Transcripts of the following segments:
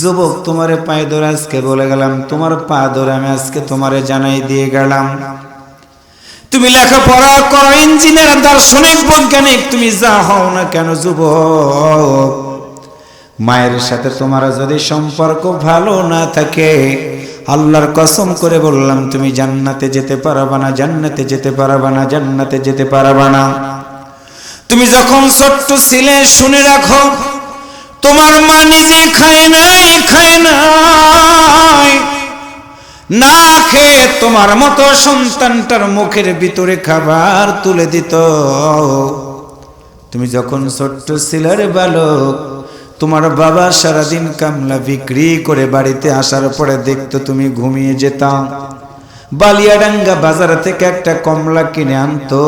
যুবক, তোমারে পায়ে ধরে আজকে বলে গেলাম, তোমার পা ধরে আমি আজকে তোমারে জানাই দিয়ে গেলাম। তুমি লেখাপড়া করো, ইঞ্জিনিয়ার, দার্শনিক, বৈজ্ঞানিক, তুমি যা হও না কেন যুবক? মায়ের সাথে তোমার যদি সম্পর্ক ভালো না থাকে, আল্লাহর কসম করে বললাম, তুমি জান্নাতে যেতে পারবা না, জান্নাতে যেতে পারবা না, জান্নাতে যেতে পারবা না। তুমি যখন ছোট্ট ছিলে, শুনে রাখো তোমার মা নিজে খায় নাই খায় নাই। না খেয়ে তোমার মতো সন্তানটার মুখের ভিতরে খাবার তুলে দিত। তুমি যখন ছোট্ট ছিলার বালক, তোমার বাবা সারাদিন কামলা বিক্রি করে বাড়িতে আসার পরে দেখতো তুমি ঘুমিয়ে যেতাম। বালিয়াডাঙ্গা বাজার থেকে একটা কমলা কিনে আনতো।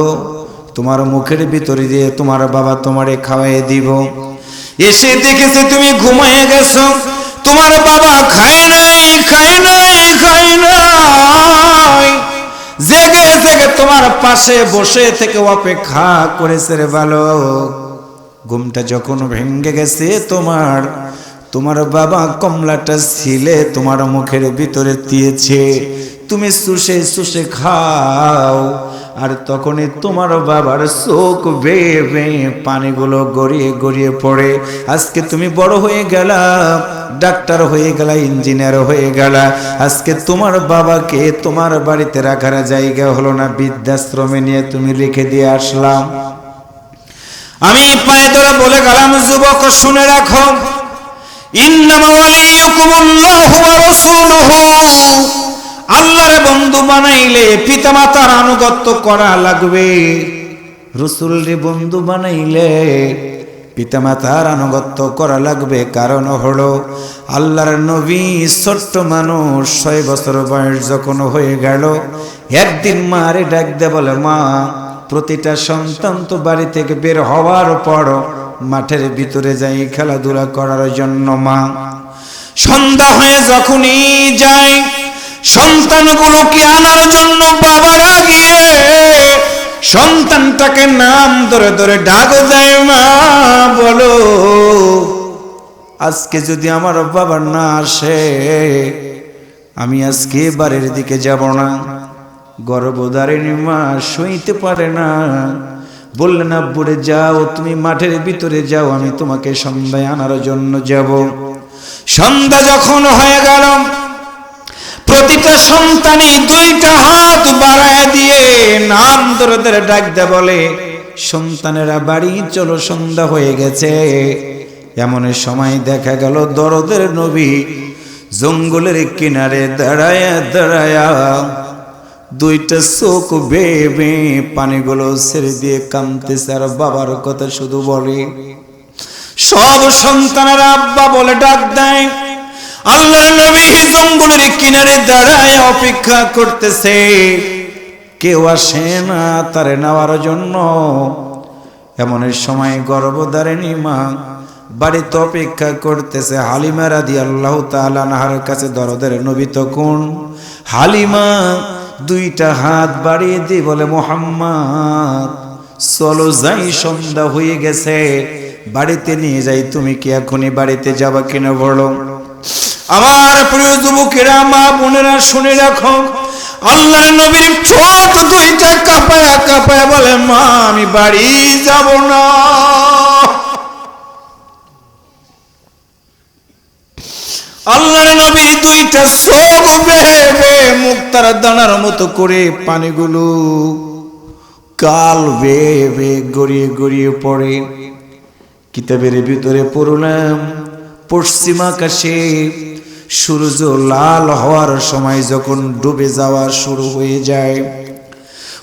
তোমার মুখের ভিতরে দিয়ে তোমার বাবা তোমারে খাওয়াই দিব। এসে দেখেছে তুমি ঘুমায় গেছো। তোমার বাবা খায় নাই খায় নাই খায় নাই। জেগে জেগে তোমার পাশে বসে থেকে অপেক্ষা করেছে রে ভালো ঘুমটা যখন ভেঙে গেছে তোমার তোমার বাবা কমলাটা ছিলে তোমার মুখের ভিতরে দিয়েছে। তুমি সুষে সুষে খাও। আর তখনই তোমার বাবার চোখ বেয়ে বেয়ে পানিগুলো গড়িয়ে গড়িয়ে পড়ে। আজকে তুমি বড় হয়ে গেলা, ডাক্তার হয়ে গেলা, ইঞ্জিনিয়ার হয়ে গেলা। আজকে তোমার বাবাকে তোমার বাড়িতে রাখার জায়গা হলো না, বৃদ্ধাশ্রমে নিয়ে তুমি রেখে দিয়ে আসলাম। আমি পায়ে ধরে বলে গেলাম, যুবক, শুনে রাখো। ইন্নামা ওয়ালিয়ুকুমুল্লাহু ওয়া রাসূলুহু। আল্লাহর বন্ধু বানাইলে পিতামাতার আনুগত্য করা লাগবে। রসুলরে বন্ধু বানাইলে পিতামাতার আনুগত্য করা লাগবে। কারণ হলো, আল্লাহর নবী ছোট্ট মানুষ ছয় বছর বয়স যখন হয়ে গেল, একদিন মারে ডাক দে বলে, মা, প্রতিটা সন্তান তো বাড়ি থেকে বের হওয়ার পর মাঠের ভিতরে যাই খেলাধুলা করার জন্য, মা। সন্ধ্যা হয়ে যখনই যায় সন্তানগুলোকে আনার জন্য বাবারা গিয়ে সন্তানটাকে নাম ধরে ধরে ডাক দেয় মা, বলো, আজকে যদি আমার বাবা না আসে, আমি আজকে বাড়ির দিকে যাব না। গর্ভধারিণী মা সইতে পারে না। বললেন, আব্বুরে, যাও, তুমি মাঠের ভিতরে যাও, আমি তোমাকে সন্ধ্যায় আনার জন্য যাব। সন্ধ্যা যখন হয়ে গেল প্রতিটা সন্তানই দুইটা হাত বাড়ায় দিয়ে নাম ধরে ধরে ডাক দে বলে, সন্তানেরা বাড়ি, চলো সন্ধ্যা হয়ে গেছে। এমন সময় দেখা গেল দরদের নবী জঙ্গলের কিনারে দাঁড়ায়া দাঁড়ায়া দুইটা চোখ বেয়ে বেয়ে পানিগুলো ছেড়ে দিয়ে কামতেছে আর বাবার কথা শুধু বলে। সব সন্তানেরা আব্বা বলে, ডাক দেয়। আল্লাহ নবী জঙ্গলের কিনারে দাঁড়ায় অপেক্ষা করতেছে। কেউ আসে না তারে নেওয়ার জন্য। এমন সময় গর্ভধারিণী মা বাড়িতে অপেক্ষা করতেছে, হালিমা রাদি আল্লাহ তালার কাছে দরদের নবী তখন, হালিমা, দুইটা হাত বাড়িয়ে দিয়ে বলে, মোহাম্মদ, চলো যাই, সন্ধ্যা হয়ে গেছে, বাড়িতে নিয়ে যাই, তুমি কি এখনই বাড়িতে যাবা কিনা বলো? আমার প্রিয় যুবকেরা, মা বোনেরা, শুনে রাখো। আল্লাহ নবীর চোখ দুইটা কাঁপায়া কাঁপায়া বলে, মা, আমি বাড়ি যাব না। আল্লাহর নবীর দুইটা চোখ বেহে বেয়ে মুক্তার দানার মতো করে পানিগুলো কাল বেয়ে বেয়ে গড়িয়ে গড়িয়ে পড়ে। কিতাবের ভিতরে পড়লাম, পশ্চিম আকাশে সূর্য লাল হওয়ার সময় যখন ডুবে যাওয়া শুরু হয়ে যায়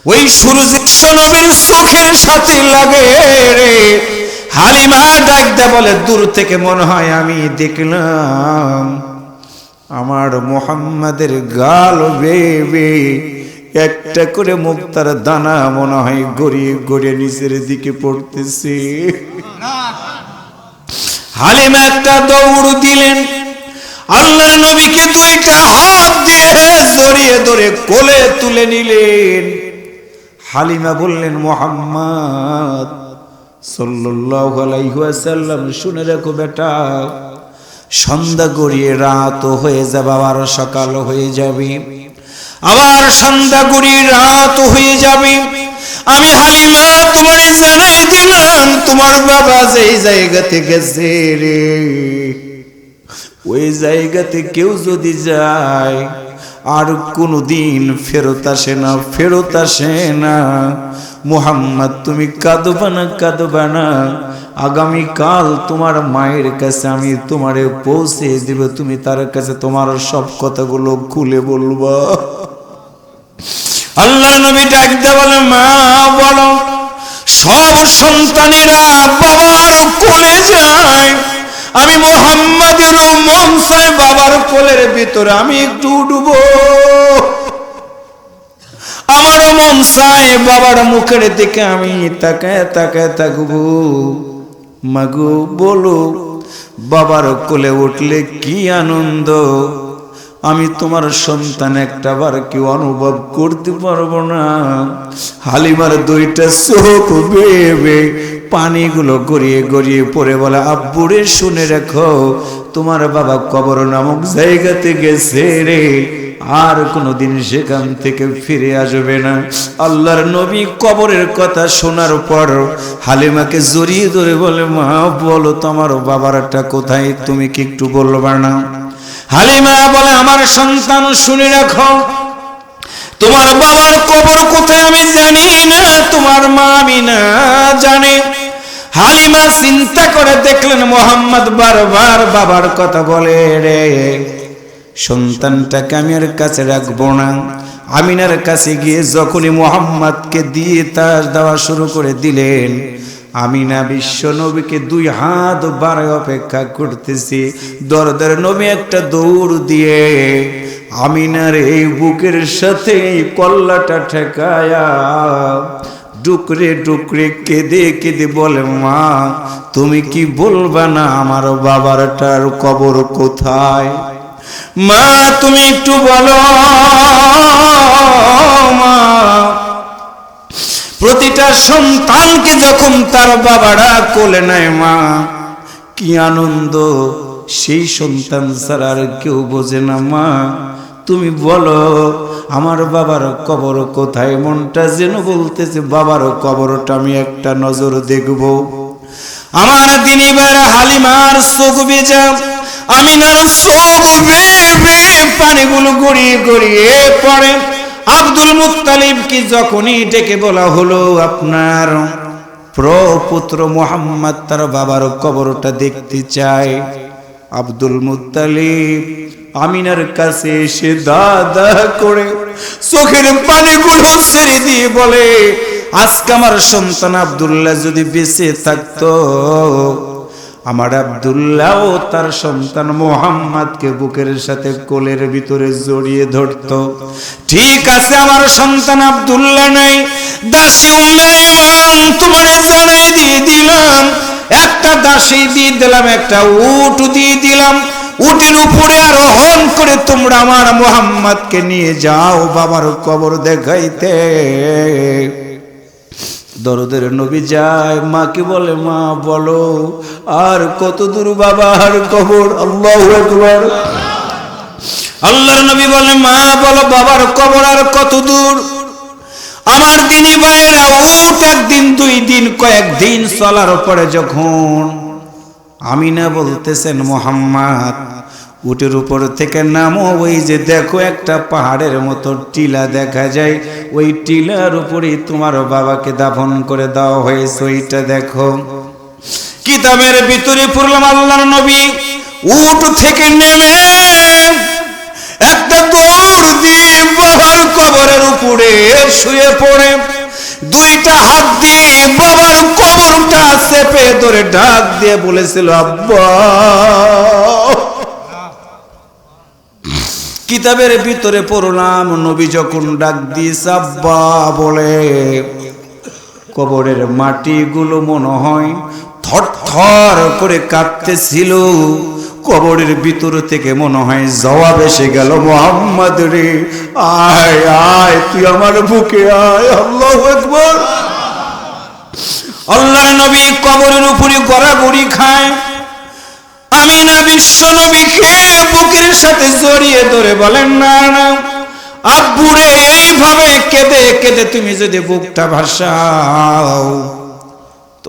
ওই সূর্য নবীর চোখের সাথে লাগে রে। হালিমা ডাক দে বলে দূর থেকে মনে হয় আমি দেখলাম আমার মোহাম্মদের গাল বেবে। একটা করে মুক্তার দানা মনে হয় গড়িয়ে গড়িয়ে নিচের দিকে পড়তেছে। হালিমা একটা দৌড় দিলেন। আল্লাহ নবীকে দুইটা হাত দিয়ে জড়িয়ে ধরে কোলে তুলে নিলেন। হালিমা বললেন, মোহাম্মদ সাল্লাল্লাহু আলাইহি ওয়াসাল্লাম, শুনে রাখো বেটা, সন্ধ্যা গড়িয়ে রাত হয়ে যাবে, আবার সকাল হয়ে যাবে। আবার সন্ধ্যা গড়িয়ে রাত হয়ে যাবে। আমি হালিমা, তোমার জানাই দিলাম, তোমার বাবা যেই জায়গাতে গেছে রে ওই জায়গাতে কেউ যদি যায়, আর কোনো দিন ফেরত আসে না, ফেরত আসে না। মোহাম্মদ, তুমি কাঁদবা না কাঁদবা না। আগামীকাল তোমার মায়ের কাছে আমি তোমারে পৌঁছে দিব, তুমি তার কাছে তোমার সব কথাগুলো খুলে বলবা। আল্লাহ নবী ডাকতে বলে, মা, বলো, সব সন্তানেরা বাবার কোলে যায়। আমি মোহাম্মদের মন চায় বাবার কোলের ভিতরে আমি একটু ডুবো আমারও মন চায় বাবার মুখের দিকে আমি তাকায় তাকায় থাকব মাগু, বলো, বাবার কোলে উঠলে কি আনন্দ? আমি তোমার সন্তান একটা বার কি অনুভব করতে পারব না। হালিমার দুইটা চোখ বেবে পানিগুলো গড়িয়ে গড়িয়ে পড়ে বলে, আব্বুরে, শুনে রাখো, তোমার বাবা কবর নামক জায়গাতে গেছে রে। আর কোনোদিন সেখান থেকে ফিরে আসবে না। আল্লাহর নবী কবরের কথা শোনার পর হালিমাকে জড়িয়ে ধরে বলে, মা, বলো তোমার বাবারটা কোথায়? তুমি কি একটু বলবা না? হালিমা বলে, আমার সন্তান, শুনে রাখো। তোমার বাবার কবর কোথায় আমি জানি না, তোমার মা আমি না জানে। হালিমা চিন্তা করে দেখলেন মোহাম্মদ বারবার বাবার কথা বলে রে, সন্তানটাকে আমি আর কাছে রাখব না। আমিনার কাছে গিয়ে যখনই মোহাম্মদকে দিয়ে তার দেওয়া শুরু করে দিলেন, আমিনা বিশ্ব নবীকে দুই হাত বারে অপেক্ষা করতেছি। দরদের নবী একটা দৌড় দিয়ে আমিনার এই বুকের সাথে কল্লাটা ঠেকায়া ডুকরে ডুকরে কেঁদে কেঁদে বলে, মা, তুমি কি বলবা না আমার বাবারটার কবর কোথায়? মা, তুমি একটু বলো, মা। প্রতিটা সন্তানকে যখন তার বাবারা কোলে নেয়, মা, কি আনন্দ। সেই সন্তান ছাড়া আর কেউ বোঝে না, মা। তুমি বলো, আমার বাবার কবর কোথায়? মনটা যেন বলতেছে, বাবার কবরটা আমি একটা নজর দেখব। আমার দিনীবার হালিমার চোখ বেজা আমিনার চোখ বেয়ে পানিগুলো গড়িয়ে গড়িয়ে পড়ে। আব্দুল মুত্তালিব কি যখনই ডেকে বলা হলো, আপনার প্রপুত্র মোহাম্মদ তার বাবার কবরটা দেখতে চায়। আব্দুল মুত্তালিব আমিনার কাছে এসে দাদা করে চোখের পানিগুলো ছেড়ে দিয়ে বলে, আজকে আমার সন্তান আবদুল্লাহ যদি বেঁচে থাকতো, আমার আব্দুল্লাহ ও তার সন্তান মোহাম্মদকে বুকের সাথে কোলের ভিতরে জড়িয়ে ধরত। ঠিক আছে, আমার সন্তান আবদুল্লাহ নাই, দাসী উম্মে তোমার জানাই দিয়ে দিলাম, একটা দাসী দিয়ে দিলাম, একটা উট দিয়ে দিলাম উটের উপরে আরোহণ করে তোমরা আমার মোহাম্মদকে নিয়ে যাও, বাবার কবর দেখাইতে। দরদের নবী যায়, মাকে বলে, মা, বলো, আর কত দূর বাবার কবর? আল্লাহ আল্লাহর নবী বলে, মা, বলো, বাবার কবর আর কত দূর? আমার দিনী ভাইয়েরা উঠ একদিন, দুই দিন, কয়েকদিন চলার পরে যখন আমিনা বলতেছেন, মোহাম্মদ, উটের উপর থেকে নামো, ওই যে দেখো একটা পাহাড়ের মতো টিলা দেখা যায়, ওই টিলার উপরেই তোমার বাবাকে দাফন করে দেওয়া হয়েছে, ওইটা দেখো। কিতাবের ভিতরে পড়লাম আল্লাহর নবী, উট থেকে নেমে একটা দৌড় দিয়ে বাবার কবরের উপরে শুয়ে পড়ে। দুইটা হাত দিয়ে বাবার কবরটা চেপে ধরে ঢাক দিয়ে বলেছিল, আব্বা। কিতাবের ভিতরে পড়লাম নবী যখন ডাক দিয়েছে, আব্বা, বলে, কবরের মাটিগুলো মনে হয় থর করে কাঁপতেছিল কবরের ভিতর থেকে মনে হয় জবাব এসে গেল, মোহাম্মদ রে, আয় আয়, তুই আমার বুকে আয়, আল্লাহ একবার আল্লাহর নবী কবরের উপরে গড়া গড়াগড়ি খায়। আমি না বিশ্ব নবীকে বুকের সাথে জড়িয়ে ধরে বলেন, না না আব্বুরে এইভাবে কেঁদে কেঁদে তুমি যদি বুকটা ভাসাও।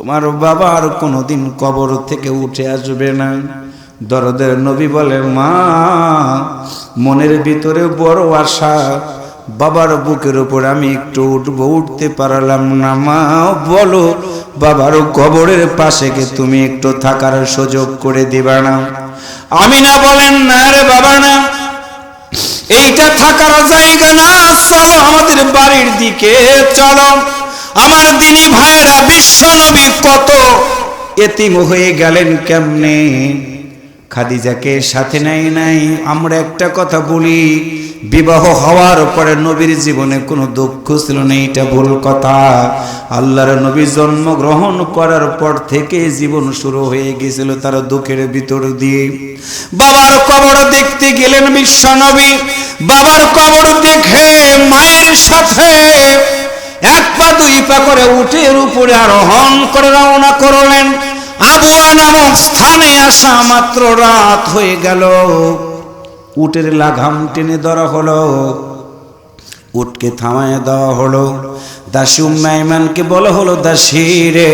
তোমার বাবা আর কোনোদিন কবর থেকে উঠে আসবে না। দরদের নবী বলে, মা, মনের ভিতরে বড় আশা। বাবার বুকের উপর আমি একটু উঠবো, উঠতে পারলাম না। মা, বলো, বাবার কবরের পাশে গিয়ে তুমি একটু থাকার সুযোগ করে দিবা না? আমি না বলেন, না রে বাবা, না। এইটা থাকার জায়গা না। চলো আমাদের বাড়ির দিকে, চলো। আমার দিনী ভাইয়েরা, বিশ্ব নবী কত এতিম হয়ে গেলেন কেমনে? খাদিজাকে সাথে নাই নাই। আমরা একটা কথা বলি, বিবাহ হওয়ার পরে নবীর জীবনে কোনো দুঃখ ছিল না, এটা ভুল কথা। আল্লাহর নবী জন্মগ্রহণ করার পর থেকে জীবন শুরু হয়ে গেছিল তার দুঃখের ভিতর দিয়ে। বাবার কবর দেখতে গেলেন বিশ্ব নবী। বাবার কবর দেখে মায়ের সাথে এক পা দুই পা করে উঠের উপরে আরোহণ করে রওনা করলেন। আবুয়া নামক স্থানে আসা মাত্র রাত হয়ে গেল। উটের লাগাম টেনে ধরা হলো। উটকে থামায় দেওয়া হলো। দাসী উম্মাইমানকে বলা হলো, দাসী রে,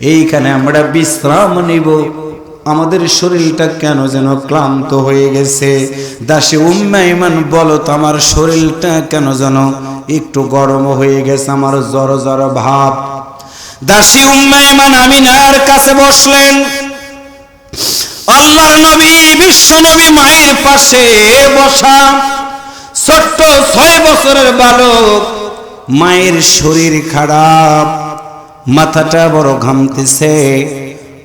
এইখানে আমরা বিশ্রাম নিব। আমাদের শরীরটা কেন যেন ক্লান্ত হয়ে গেছে? দাসী উম্মাইমান বলো তো আমার শরীরটা কেন যেন একটু গরম হয়ে গেছে, আমার জ্বর জ্বর ভাব। দাসী উম্মাইমান আমিনার কাছে বসলেন। আল্লাহর নবী, বিশ্ব নবী মায়ের পাশে বসা। ছোট্ট ছয় বছরের বালক, মায়ের শরীর খারাপ, মাথাটা বড় ঘামতেছে।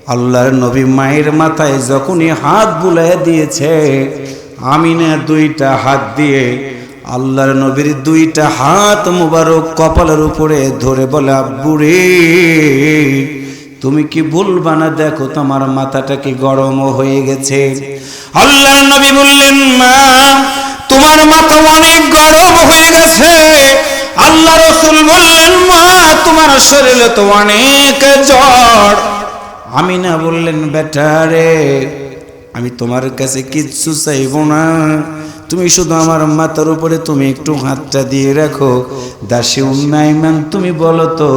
আল্লাহর নবী মায়ের মাথায় যখনই হাত বুলাই দিয়েছে, আমিনা দুইটা হাত দিয়ে আল্লাহর নবীর দুইটা হাত মুবারক কপালের উপরে ধরে বলে, আব্বুরে, তুমি কি ভুলবা না? দেখো তোমার মাথাটা কি গরম হয়ে গেছে। আল্লাহর নবী বললেন, মা, তোমার মাথা অনেক গরম হয়ে গেছে। আল্লাহ রসুল বললেন, মা, তোমার শরীরে তো অনেক জ্বর। আমি না বললেন, বেটা রে, আমি তোমার কাছে কিচ্ছু চাইব না। তুমি শুধু আমার মাথার উপরে তুমি একটু হাতটা দিয়ে রাখো। দাসী উন্নয়মান তুমি বলো তো,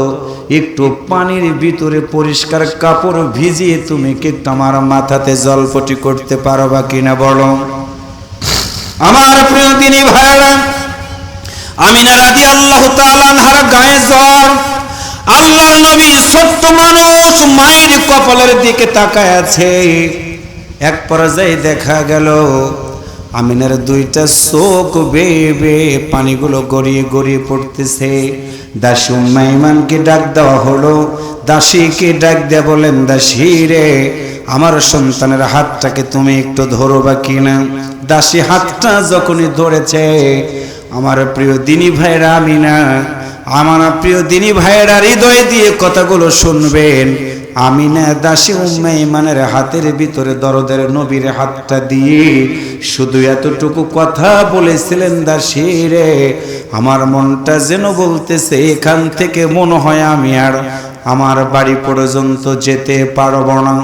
একটু পানির ভিতরে পরিষ্কার কাপড় ভিজিয়ে তুমি কি তোমার মাথাতে জলপটি করতে পারবা কিনা বলো? আমার প্রিয় দিনী ভাইরা আমিনা রাদি আল্লাহ তালানহার গায়ে নবী ছোট্ট মানুষ মায়ের কপালের দিকে তাকায় আছে। এক পর্যায়ে দেখা গেল, আমিনার দুইটা চোখ বেয়ে পানিগুলো গড়িয়ে গড়িয়ে পড়তেছে। দাসী মাইমানকে ডাক দেওয়া হলো, দাসীকে ডাক দেয়া বলেন দাসী রে, আমার সন্তানের হাতটাকে তুমি একটু ধরো বা কিনা? দাসী হাতটা যখনই ধরেছে আমার প্রিয় দিনী ভাইরা আমি না আমার প্রিয় দিনী ভাইয়েরা হৃদয় দিয়ে কথাগুলো শুনবেন। আমি না দাসী উম্মে ইমানের হাতের ভিতরে দরদের নবীর হাতটা দিয়ে শুধু এতটুকু কথা বলেছিলেন দাসী রে, আমার মনটা যেন বলতেছে, এখান থেকে মনে হয় আমি আর আমার বাড়ি পর্যন্ত যেতে পারব না।